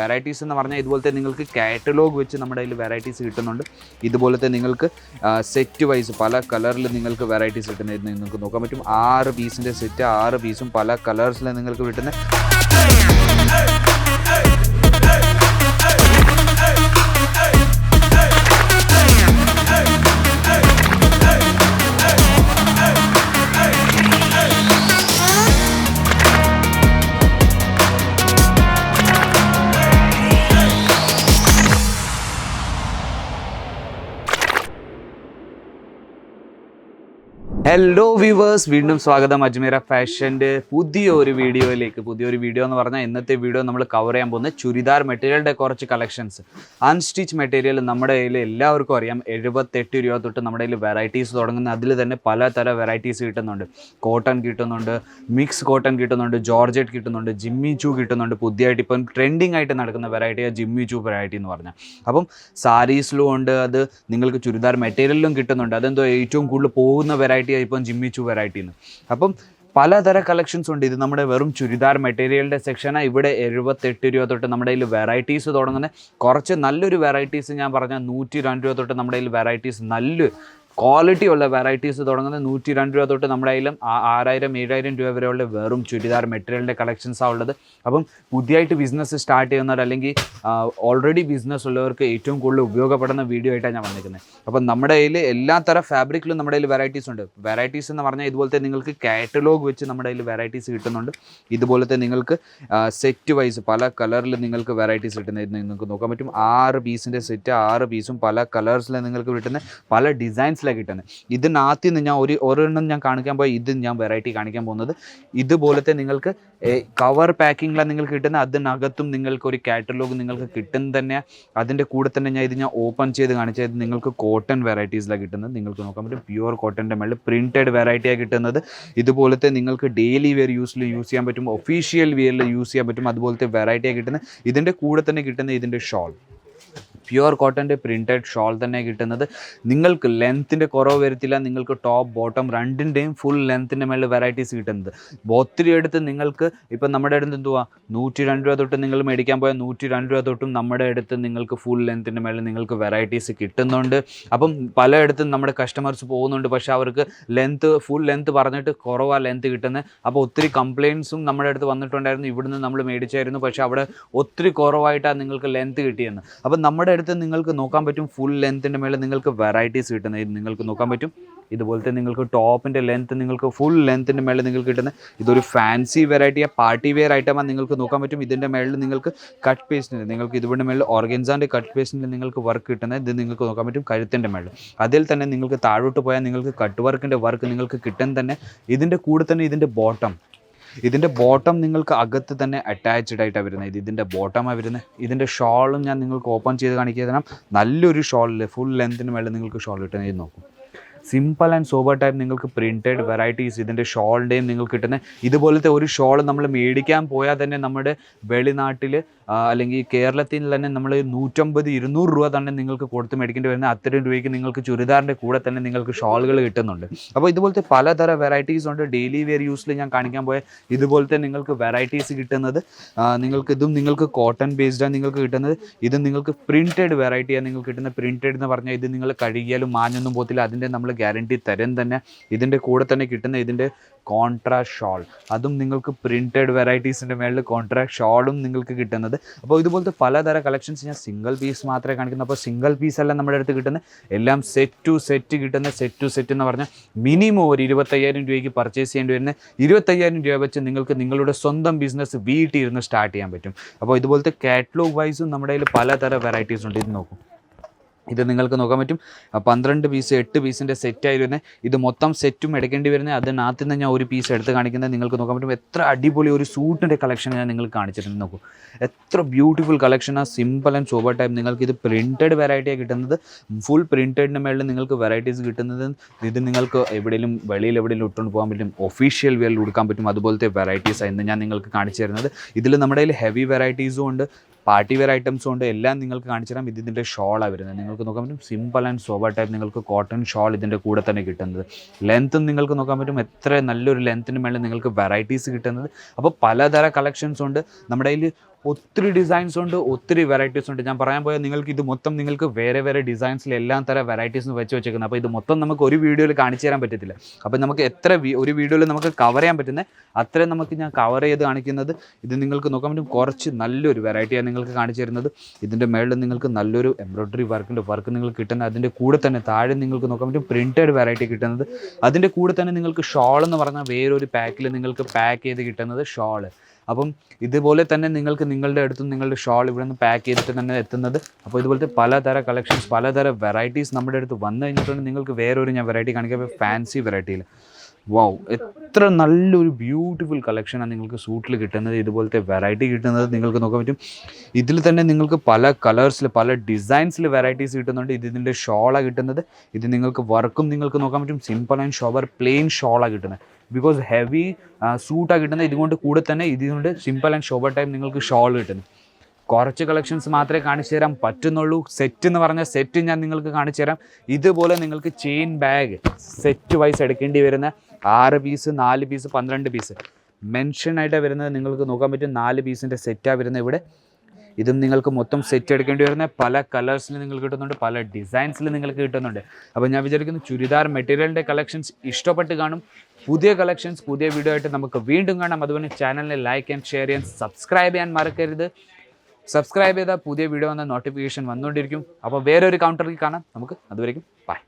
Varieties എന്ന് പറഞ്ഞാൽ ഇതുപോലത്തെ നിങ്ങൾക്ക് കാറ്റലോഗ് വെച്ച് നമ്മുടെ കയ്യിൽ വെറൈറ്റീസ് കിട്ടുന്നുണ്ട്. ഇതുപോലത്തെ നിങ്ങൾക്ക് സെറ്റ് വൈസ് പല കളറിൽ നിങ്ങൾക്ക് വെറൈറ്റീസ് കിട്ടുന്നത് നിങ്ങൾക്ക് നോക്കാൻ പറ്റും. ആറ് പീസിന്റെ സെറ്റ് ആറ് പീസും പല കളേഴ്സിൽ നിങ്ങൾക്ക് കിട്ടുന്ന ഹലോ വ്യൂവേഴ്സ് വീണ്ടും സ്വാഗതം. അജ്മീര ഫാഷന്റെ പുതിയൊരു വീഡിയോയിലേക്ക്. പുതിയൊരു വീഡിയോ എന്ന് പറഞ്ഞാൽ ഇന്നത്തെ വീഡിയോ നമ്മൾ കവർ ചെയ്യാൻ പോകുന്ന ചുരിദാർ മെറ്റീരിയലിന്റെ കുറച്ച് കളക്ഷൻസ് അൺസ്റ്റിച്ച് മെറ്റീരിയൽ നമ്മുടെ കയ്യിൽ എല്ലാവർക്കും അറിയാം. എഴുപത്തെട്ട് രൂപ തൊട്ട് നമ്മുടെ കയ്യിൽ വെറൈറ്റീസ് തുടങ്ങുന്ന അതിൽ തന്നെ പല പലതരം വെറൈറ്റീസ് കിട്ടുന്നുണ്ട്. കോട്ടൺ കിട്ടുന്നുണ്ട് മിക്സ് കോട്ടൺ കിട്ടുന്നുണ്ട് ജോർജറ്റ് കിട്ടുന്നുണ്ട് ജിമ്മി ചൂ കിട്ടുന്നുണ്ട്. പുതിയതായിട്ട് ഇപ്പം ട്രെൻഡിങ് ആയിട്ട് നടക്കുന്ന വെറൈറ്റിയാണ് ജിമ്മി ചൂ വെറൈറ്റി എന്ന് പറഞ്ഞാൽ. അപ്പം സാരീസിലും ഉണ്ട്. അത് നിങ്ങൾക്ക് ചുരിദാർ മെറ്റീരിയലിലും കിട്ടുന്നുണ്ട്. അതെന്തോ ഏറ്റവും കൂടുതൽ പോകുന്ന വെറൈറ്റി ഇപ്പം ജിമ്മി ചൂ വെറൈറ്റി എന്ന് അപ്പം പലതര കളക്ഷൻസ് ഉണ്ട്. ഇത് നമ്മുടെ വെറും ചുരിദാർ മെറ്റീരിയലിന്റെ സെക്ഷനാണ് ഇവിടെ എഴുപത്തെട്ട് രൂപ തൊട്ട് നമ്മുടെ കയ്യിൽ വെറൈറ്റീസ് തുടങ്ങുന്നത് കുറച്ച് നല്ലൊരു വെറൈറ്റീസ് ഞാൻ പറഞ്ഞ നൂറ്റി രണ്ട് രൂപ തൊട്ട് നമ്മുടെ കയ്യിൽ വെറൈറ്റീസ് നല്ല ക്വാളിറ്റി ഉള്ള വെറൈറ്റീസ് തുടങ്ങുന്നത് നൂറ്റി രണ്ട് രൂപ തൊട്ട് നമ്മുടെ കയ്യിലും ആറായിരം ഏഴായിരം രൂപ വരെയുള്ള വെറും ചുരിദാർ മെറ്റീരിയലിന്റെ കളക്ഷൻസാണ് ഉള്ളത്. അപ്പം പുതിയതായിട്ട് ബിസിനസ് സ്റ്റാർട്ട് ചെയ്യുന്നവർ അല്ലെങ്കിൽ ഓൾറെഡി ബിസിനസ് ഉള്ളവർക്ക് ഏറ്റവും കൂടുതൽ ഉപയോഗപ്പെടുന്ന വീഡിയോ ആയിട്ടാണ് ഞാൻ വന്നിരിക്കുന്നത്. അപ്പം നമ്മുടെ കയ്യിൽ എല്ലാ തരം ഫാബ്രിക്കിലും നമ്മുടെ കയ്യിൽ വെറൈറ്റീസ് ഉണ്ട്. വെറൈറ്റീസ് എന്ന് പറഞ്ഞാൽ ഇതുപോലത്തെ നിങ്ങൾക്ക് കാറ്റലോഗ് വെച്ച് നമ്മുടെ കയ്യിൽ വെറൈറ്റീസ് കിട്ടുന്നുണ്ട്. ഇതുപോലത്തെ നിങ്ങൾക്ക് സെറ്റ് വൈസ് പല കളറിൽ നിങ്ങൾക്ക് വെറൈറ്റീസ് കിട്ടുന്നത് നിങ്ങൾക്ക് നോക്കാൻ പറ്റും. ആറ് പീസിന്റെ സെറ്റ് ആറ് പീസും പല കളേഴ്സിൽ നിങ്ങൾക്ക് കിട്ടുന്ന പല ഡിസൈൻസിലാണ് കിട്ടുന്നത് ഇതിനകത്ത് നിന്ന് ഞാൻ ഒരു ഓരോന്നും ഞാൻ കാണിക്കാൻ പോയി ഇത് ഞാൻ വെറൈറ്റി കാണിക്കാൻ പോകുന്നത്. ഇതുപോലത്തെ നിങ്ങൾക്ക് കവർ പാക്കിങ്ങിലാണ് നിങ്ങൾക്ക് കിട്ടുന്നത് അതിനകത്തും നിങ്ങൾക്ക് ഒരു കാറ്റലോഗ് നിങ്ങൾക്ക് കിട്ടും തന്നെ അതിന്റെ കൂടെ തന്നെ ഞാൻ ഇത് ഞാൻ ഓപ്പൺ ചെയ്ത് കാണിച്ചത് നിങ്ങൾക്ക് കോട്ടൺ വെറൈറ്റീസിലാണ് കിട്ടുന്നത് നിങ്ങൾക്ക് നോക്കാൻ പറ്റും പ്യുവർ കോട്ടന്റെ മേളിൽ പ്രിന്റഡ് വെറൈറ്റിയാണ് കിട്ടുന്നത്. ഇതുപോലത്തെ നിങ്ങൾക്ക് ഡെയിലി വെയർ യൂസിൽ യൂസ് ചെയ്യാൻ പറ്റും ഒഫീഷ്യൽ വെയറിൽ യൂസ് ചെയ്യാൻ പറ്റും അതുപോലത്തെ വെറൈറ്റിയാണ് കിട്ടുന്നത് ഇതിന്റെ കൂടെ തന്നെ കിട്ടുന്ന ഇതിന്റെ ഷോൾ പ്യുവർ കോട്ടന്റെ പ്രിന്റഡ് ഷോൾ തന്നെ കിട്ടുന്നത്. നിങ്ങൾക്ക് ലെങ്ത്തിന്റെ കുറവ് വരത്തില്ല. നിങ്ങൾക്ക് ടോപ്പ് ബോട്ടം രണ്ടിന്റെയും ഫുൾ ലെങ്ത്തിന്റെ മേളിൽ വെറൈറ്റീസ് കിട്ടുന്നത്. ഒത്തിരി അടുത്ത് നിങ്ങൾക്ക് ഇപ്പം നമ്മുടെ അടുത്ത് എന്തുവാ? നൂറ്റി രണ്ട് രൂപ തൊട്ട് നിങ്ങൾ മേടിക്കാൻ പോയാൽ നൂറ്റി രണ്ട് രൂപ തൊട്ടും നമ്മുടെ അടുത്ത് നിങ്ങൾക്ക് ഫുൾ ലെങ്ത്തിന്റെ മേളിൽ നിങ്ങൾക്ക് വെറൈറ്റീസ് കിട്ടുന്നുണ്ട്. അപ്പം പലയിടത്തും നമ്മുടെ കസ്റ്റമേഴ്സ് പോകുന്നുണ്ട്. പക്ഷേ അവർക്ക് ലെങ്ത്ത് ഫുൾ ലെങ്ത്ത് പറഞ്ഞിട്ട് കുറവാണ് ലെങ്ത്ത് കിട്ടുന്നത്. അപ്പോൾ ഒത്തിരി കംപ്ലയിൻസും നമ്മുടെ അടുത്ത് വന്നിട്ടുണ്ടായിരുന്നു. ഇവിടുന്ന് നമ്മൾ മേടിച്ചായിരുന്നു. പക്ഷേ അവിടെ ഒത്തിരി കുറവായിട്ടാണ് നിങ്ങൾക്ക് ലെങ്ത്ത് കിട്ടിയെന്ന്. അപ്പം നമ്മുടെ അടുത്ത് നിങ്ങൾക്ക് നോക്കാൻ പറ്റും ഫുൾ ലെങ്ത്തിന്റെ മേലെ നിങ്ങൾക്ക് വെറൈറ്റീസ് കിട്ടുന്ന നിങ്ങൾക്ക് നോക്കാൻ പറ്റും. ഇതുപോലത്തെ നിങ്ങൾക്ക് ടോപ്പിന്റെ ലെങ്ത്ത് നിങ്ങൾക്ക് ഫുൾ ലെങ്ത്തിന്റെ മേളിൽ നിങ്ങൾക്ക് കിട്ടുന്ന ഇതൊരു ഫാൻസി വെറൈറ്റിയാണ് പാർട്ടി വെയർ ഐറ്റമാണ് നിങ്ങൾക്ക് നോക്കാൻ പറ്റും. ഇതിന്റെ മേളിൽ നിങ്ങൾക്ക് കട്ട് പേസ്റ്റിന്റെ നിങ്ങൾക്ക് ഇതിന്റെ മേളിൽ ഓർഗൻസാന്റെ കട്ട് പേസ്റ്റിന്റെ നിങ്ങൾക്ക് വർക്ക് കിട്ടുന്നത് ഇത് നിങ്ങൾക്ക് നോക്കാൻ പറ്റും കഴുത്തിന്റെ മേളിൽ. അതിൽ തന്നെ നിങ്ങൾക്ക് താഴോട്ട് പോയാൽ നിങ്ങൾക്ക് കട്ട് വർക്കിന്റെ വർക്ക് നിങ്ങൾക്ക് കിട്ടാൻ തന്നെ ഇതിന്റെ കൂടെ തന്നെ ഇതിന്റെ ബോട്ടം ഇതിന്റെ ബോട്ടം നിങ്ങൾക്ക് അകത്ത് തന്നെ അറ്റാച്ച്ഡ് ആയിട്ടാണ് വരുന്നത്. ഇത് ഇതിന്റെ ബോട്ടമാണ് വരുന്നത്. ഇതിന്റെ ഷോളും ഞാൻ നിങ്ങൾക്ക് ഓപ്പൺ ചെയ്ത് കാണിക്കുക തരാം. നല്ലൊരു ഷോളിൽ ഫുൾ ലെങ്തിന് മേളിൽ നിങ്ങൾക്ക് ഷോൾ കിട്ടുന്നത് നോക്കും. സിമ്പിൾ ആൻഡ് സോബർ ടൈപ്പ് നിങ്ങൾക്ക് പ്രിന്റഡ് വെറൈറ്റീസ് ഇതിന്റെ ഷോളിന്റെയും നിങ്ങൾക്ക് കിട്ടുന്ന ഇതുപോലത്തെ ഒരു ഷോൾ നമ്മൾ മേടിക്കാൻ പോയാൽ തന്നെ നമ്മുടെ വെളിനാട്ടിൽ അല്ലെങ്കിൽ കേരളത്തിൽ തന്നെ നമ്മൾ നൂറ്റമ്പത് ഇരുന്നൂറ് രൂപ തന്നെ നിങ്ങൾക്ക് കൊടുത്ത് മേടിക്കേണ്ടി വരുന്ന അത്രയും രൂപയ്ക്ക് നിങ്ങൾക്ക് ചുരിദാറിന്റെ കൂടെ തന്നെ നിങ്ങൾക്ക് ഷോളുകൾ കിട്ടുന്നുണ്ട്. അപ്പോൾ ഇതുപോലത്തെ പലതരം വെറൈറ്റീസ് ഉണ്ട്. ഡെയിലി വെയർ യൂസിൽ ഞാൻ കാണിക്കാൻ പോയ. ഇതുപോലത്തെ നിങ്ങൾക്ക് വെറൈറ്റീസ് കിട്ടുന്നത് നിങ്ങൾക്ക് ഇതും നിങ്ങൾക്ക് കോട്ടൺ ബേസ്ഡാണ് നിങ്ങൾക്ക് കിട്ടുന്നത്. ഇത് നിങ്ങൾക്ക് പ്രിന്റഡ് വെറൈറ്റിയാണ് നിങ്ങൾക്ക് കിട്ടുന്നത്. പ്രിന്റഡ് എന്ന് പറഞ്ഞാൽ ഇത് നിങ്ങൾ കഴുകിയാലും മാഞ്ഞൊന്നും പോകത്തില്ല. അതിന്റെ നമ്മൾ ഗ്യാരണ്ടി തരും തന്നെ. ഇതിന്റെ കൂടെ തന്നെ കിട്ടുന്ന ഇതിന്റെ കോൺട്രാസ്റ്റ് ഷോൾ അതും നിങ്ങൾക്ക് പ്രിന്റഡ് വെറൈറ്റീസിന്റെ മേളിൽ കോൺട്രാസ്റ്റ് ഷോളും നിങ്ങൾക്ക് കിട്ടുന്നത്. അപ്പോൾ ഇതുപോലത്തെ പലതരം കളക്ഷൻസ് ഞാൻ സിംഗിൾ പീസ് മാത്രമേ കാണിക്കുന്നു അപ്പോൾ സിംഗിൾ പീസ് അല്ല നമ്മുടെ അടുത്ത് കിട്ടുന്നത്. എല്ലാം സെറ്റ് ടു സെറ്റ് കിട്ടുന്ന സെറ്റ് ടു സെറ്റ് എന്ന് പറഞ്ഞാൽ മിനിമം ഒരു ഇരുപത്തയ്യായിരം രൂപയ്ക്ക് പർച്ചേസ് ചെയ്യേണ്ടി വരുന്ന ഇരുപത്തയ്യായിരം രൂപ വെച്ച് നിങ്ങൾക്ക് നിങ്ങളുടെ സ്വന്തം ബിസിനസ് വീട്ടിൽ ഇരുന്ന് സ്റ്റാർട്ട് ചെയ്യാൻ പറ്റും. അപ്പോൾ ഇതുപോലത്തെ കാറ്റലോഗ് വൈസും നമ്മുടെ കയ്യിൽ പലതരം വെറൈറ്റീസ് ഉണ്ട്. ഇത് നോക്കും. ഇത് നിങ്ങൾക്ക് നോക്കാൻ പറ്റും. പന്ത്രണ്ട് പീസ് എട്ട് പീസിന്റെ സെറ്റായി വരുന്നത് ഇത് മൊത്തം സെറ്റും എടുക്കേണ്ടി വരുന്നത് അതിനകത്ത് നിന്ന് ഞാൻ ഒരു പീസ് എടുത്ത് കാണിക്കുന്നത് നിങ്ങൾക്ക് നോക്കാൻ പറ്റും. എത്ര അടിപൊളി ഒരു സൂട്ടിന്റെ കളക്ഷൻ ഞാൻ നിങ്ങൾക്ക് കാണിച്ചിട്ടുണ്ട്. നോക്കൂ. എത്ര ബ്യൂട്ടിഫുൾ കളക്ഷനാണ് സിമ്പിൾ ആൻഡ് സോബർ ടൈപ്പ് നിങ്ങൾക്ക് ഇത് പ്രിന്റഡ് വെറൈറ്റിയാണ് കിട്ടുന്നത്. ഫുൾ പ്രിന്റഡിന്റെ മേളിൽ നിങ്ങൾക്ക് വെറൈറ്റീസ് കിട്ടുന്നത്. ഇത് നിങ്ങൾക്ക് എവിടെയെങ്കിലും വെളിയിൽ എവിടെയെങ്കിലും ഇട്ടുകൊണ്ട് പോകാൻ പറ്റും. ഒഫീഷ്യൽ വെയറിൽ കൊടുക്കാൻ പറ്റും. അതുപോലത്തെ വെറൈറ്റീസ് ഇന്ന് ഞാൻ നിങ്ങൾക്ക് കാണിച്ചു തരുന്നത്. ഇതിൽ നമ്മുടെ കയ്യിൽ ഹെവി വെറൈറ്റീസും ഉണ്ട്. പാർട്ടി വെയർ ഐറ്റംസ് ഉണ്ട് എല്ലാം നിങ്ങൾക്ക് കാണിച്ചു തരാം. ഇത് ഇതിന്റെ ഷോളാണ് വരുന്നത്. നിങ്ങൾക്ക് നോക്കാൻ പറ്റും സിമ്പിൾ ആൻഡ് സോബർ ടൈപ്പ് നിങ്ങൾക്ക് കോട്ടൺ ഷോൾ ഇതിന്റെ കൂടെ തന്നെ കിട്ടുന്നത്. ലെങ്ത്തും നിങ്ങൾക്ക് നോക്കാൻ പറ്റും. എത്ര നല്ലൊരു ലെങ്ത്തിന് മേളിൽ നിങ്ങൾക്ക് വെറൈറ്റീസ് കിട്ടുന്നത്. അപ്പോൾ പലതര കളക്ഷൻസ് ഉണ്ട്. നമ്മുടെ കയ്യിൽ ഒത്തിരി ഡിസൈൻസ് ഉണ്ട് ഒത്തിരി വെറൈറ്റീസ് ഉണ്ട്. ഞാൻ പറയാൻ പോയാൽ നിങ്ങൾക്ക് ഇത് മൊത്തം നിങ്ങൾക്ക് വേറെ വേറെ ഡിസൈൻസിൽ എല്ലാം തരം വെറൈറ്റീസ് വെച്ച് വെച്ചേക്കുന്നത് അപ്പോൾ ഇത് മൊത്തം നമുക്ക് ഒരു വീഡിയോയിൽ കാണിച്ചു തരാൻ പറ്റത്തില്ല. അപ്പോൾ നമുക്ക് എത്ര ഒരു വീഡിയോയിൽ നമുക്ക് കവർ ചെയ്യാൻ പറ്റുന്ന അത്രയും നമുക്ക് ഞാൻ കവർ ചെയ്ത് കാണിക്കുന്നത്. ഇത് നിങ്ങൾക്ക് നോക്കാൻ പറ്റും കുറച്ച് നല്ലൊരു വെറൈറ്റിയാണ് നിങ്ങൾക്ക് കാണിച്ചു തരുന്നത്. ഇതിന്റെ മേളിൽ നിങ്ങൾക്ക് നല്ലൊരു എംബ്രോയ്ഡറി വർക്കിന്റെ വർക്ക് നിങ്ങൾക്ക് കിട്ടുന്നത് അതിന്റെ കൂടെ തന്നെ താഴെ നിങ്ങൾക്ക് നോക്കാൻ പറ്റും പ്രിന്റഡ് വെറൈറ്റി കിട്ടുന്നത്. അതിന്റെ കൂടെ തന്നെ നിങ്ങൾക്ക് ഷോൾ എന്ന് പറഞ്ഞാൽ വേറൊരു പാക്കിൽ നിങ്ങൾക്ക് പാക്ക് ചെയ്ത് കിട്ടുന്നത് ഷോൾ അപ്പം ഇതുപോലെ തന്നെ നിങ്ങൾക്ക് നിങ്ങളുടെ അടുത്തും നിങ്ങളുടെ ഷോൾ ഇവിടെ നിന്ന് പാക്ക് ചെയ്തിട്ട് തന്നെ എത്തുന്നത്. അപ്പോൾ ഇതുപോലത്തെ പലതര കളക്ഷൻസ് പലതര വെറൈറ്റീസ് നമ്മുടെ അടുത്ത് വന്നു കഴിഞ്ഞിട്ടുണ്ട്. നിങ്ങൾക്ക് വേറൊരു ഞാൻ വെറൈറ്റി കാണിക്കാം. ഫാൻസി വെറൈറ്റിയിൽ വൗ എത്ര നല്ലൊരു ബ്യൂട്ടിഫുൾ കളക്ഷനാണ് നിങ്ങൾക്ക് സൂട്ടിൽ കിട്ടുന്നത്. ഇതുപോലത്തെ വെറൈറ്റി കിട്ടുന്നത് നിങ്ങൾക്ക് നോക്കാൻ പറ്റും. ഇതിൽ തന്നെ നിങ്ങൾക്ക് പല കളേഴ്സിൽ പല ഡിസൈൻസിൽ വെറൈറ്റീസ് കിട്ടുന്നുണ്ട്. ഇത് ഇതിന്റെ ഷോളാണ് കിട്ടുന്നത്. ഇത് നിങ്ങൾക്ക് വർക്കും നിങ്ങൾക്ക് നോക്കാൻ പറ്റും. സിമ്പിൾ ആൻഡ് ഷോവർ പ്ലെയിൻ ഷോളാണ് കിട്ടുന്നത്. ബിക്കോസ് ഹെവി സൂട്ടാണ് കിട്ടുന്നത് ഇതുകൊണ്ട് കൂടെ തന്നെ ഇതുകൊണ്ട് സിമ്പിൾ ആൻഡ് ഷോബർ ടൈപ്പ് നിങ്ങൾക്ക് ഷോൾ കിട്ടുന്നു. കുറച്ച് കളക്ഷൻസ് മാത്രമേ കാണിച്ചു തരാൻ പറ്റുന്നുള്ളൂ. സെറ്റ് എന്ന് പറഞ്ഞ സെറ്റ് ഞാൻ നിങ്ങൾക്ക് കാണിച്ചു തരാം. ഇതുപോലെ നിങ്ങൾക്ക് ചെയിൻ ബാഗ് സെറ്റ് വൈസ് എടുക്കേണ്ടി വരുന്ന ആറ് പീസ് നാല് പീസ് പന്ത്രണ്ട് പീസ് മെൻഷൻ ആയിട്ട് വരുന്നത്. നിങ്ങൾക്ക് നോക്കാൻ പറ്റും. നാല് പീസിന്റെ സെറ്റാണ് വരുന്നത് ഇവിടെ. ഇതും നിങ്ങൾക്ക് മൊത്തം സെറ്റ് എടുക്കേണ്ടി വരുന്ന പല കളേഴ്സിൽ നിങ്ങൾക്ക് കിട്ടുന്നുണ്ട്. പല ഡിസൈൻസിൽ നിങ്ങൾക്ക് കിട്ടുന്നുണ്ട്. അപ്പോൾ ഞാൻ വിചാരിക്കുന്നു ചുരിദാർ മെറ്റീരിയലിന്റെ കളക്ഷൻസ് ഇഷ്ടപ്പെട്ട് കാണും. പുതിയ കളക്ഷൻസ് പുതിയ വീഡിയോ ആയിട്ട് നമുക്ക് വീണ്ടും കാണാം. അതുപോലെ ചാനലിനെ ലൈക്ക് ആൻഡ് ഷെയർ ചെയ്യാൻ സബ്സ്ക്രൈബ് ചെയ്യാൻ മറക്കരുത്. സബ്സ്ക്രൈബ് ചെയ്താൽ പുതിയ വീഡിയോ വന്ന നോട്ടിഫിക്കേഷൻ വന്നുകൊണ്ടിരിക്കും. അപ്പോൾ വേറെ ഒരു കൗണ്ടറിൽ കാണാം. നമുക്ക് അതുവരെയും ബൈ